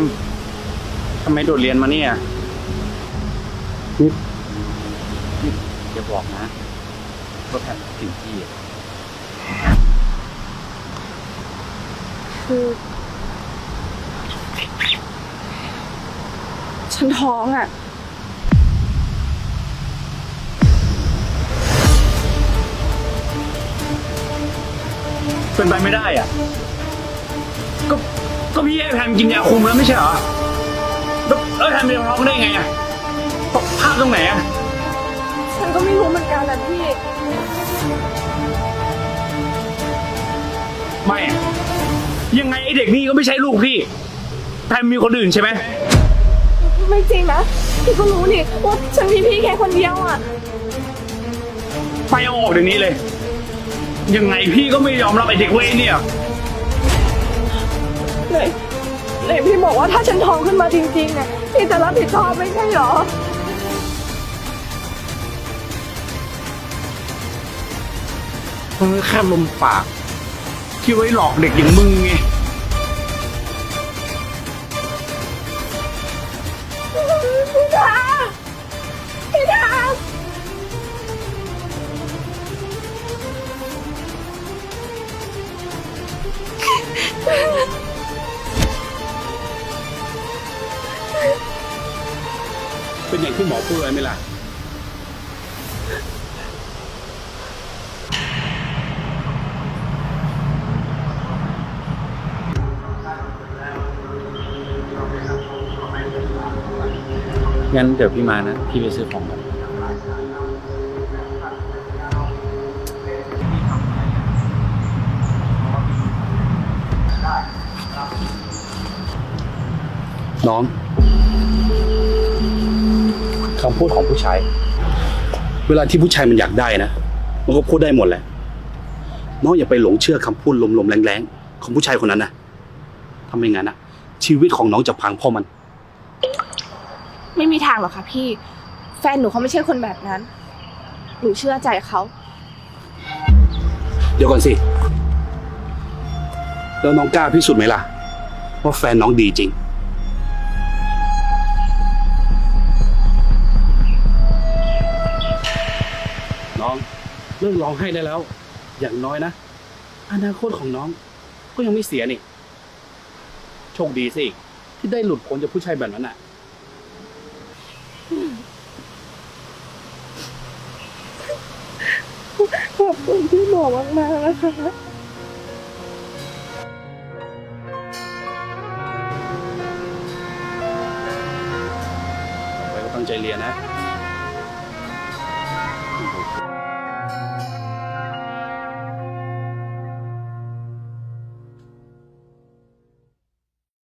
มทำไมโดดเรียนมาเนี่ยนี่นี่อย่าบอกนะว่าแพมถึงพี่อะคือ ฉันท้องอะ เป็นไปไม่ได้อะ ก็ ก็พี่ให้แพมกินยาคุมแล้วไม่ใช่เหรอแล้วแล้วแพมเป็นท้องได้ไงอะพลาดตรงไหนอะฉันก็ไม่รู้เหมือนกันนะพี่ ไม่อะยังไงไอเด็กนี่ก็ไม่ใช่ลูกพี่แพมมีคนอื่นใช่ไหมไม่จริงนะ พี่ก็รู้นี่ว่าฉันมีพี่แค่คนเดียวอะ ไปเอาออกเดี๋ยวนี้เลย ยังไงพี่ก็ไม่ยอมรับไอเด็กเวยเนี่ย เลยเลยพี่บอกว่าถ้าฉันท้องขึ้นมาจริงๆเนี่ยพี่จะรับผิดชอบไม่ใช่เหรอ มึงแค่ลมปาก ที่ไว้หลอกเด็กอย่างมึงไง เป็นอย่างที่หมอพูดไว้ไหมล่ะ งั้นเดี๋ยวพี่มานะ พี่ไปซื้อของกันน้อง คำพูดของผู้ชาย เวลาที่ผู้ชายมันอยากได้นะ มันก็พูดได้หมดแหละ น้องอย่าไปหลงเชื่อคำพูดลมๆแรงๆ ของผู้ชายคนนั้นนะถ้าไม่งั้นนะชีวิตของน้องจะพังเพราะมัน ไม่มีทางหรอกค่ะพี่ แฟนหนูเขาไม่ใช่คนแบบนั้น หนูเชื่อใจเขา เดี๋ยวก่อนสิ แล้วน้องกล้าพิสูจน์ไหมล่ะ ว่าแฟนน้องดีจริง น้องเลิกร้องไห้ได้แล้ว อย่างน้อยนะ อนาคตของน้องก็ยังไม่เสียนี่ โชคดีสิที่ได้หลุดพ้นจากผู้ชายแบบนั้นอะ ขอบคุณพี่หมอมากๆนะคะต่อไปก็ตั้งใจเรียนนะ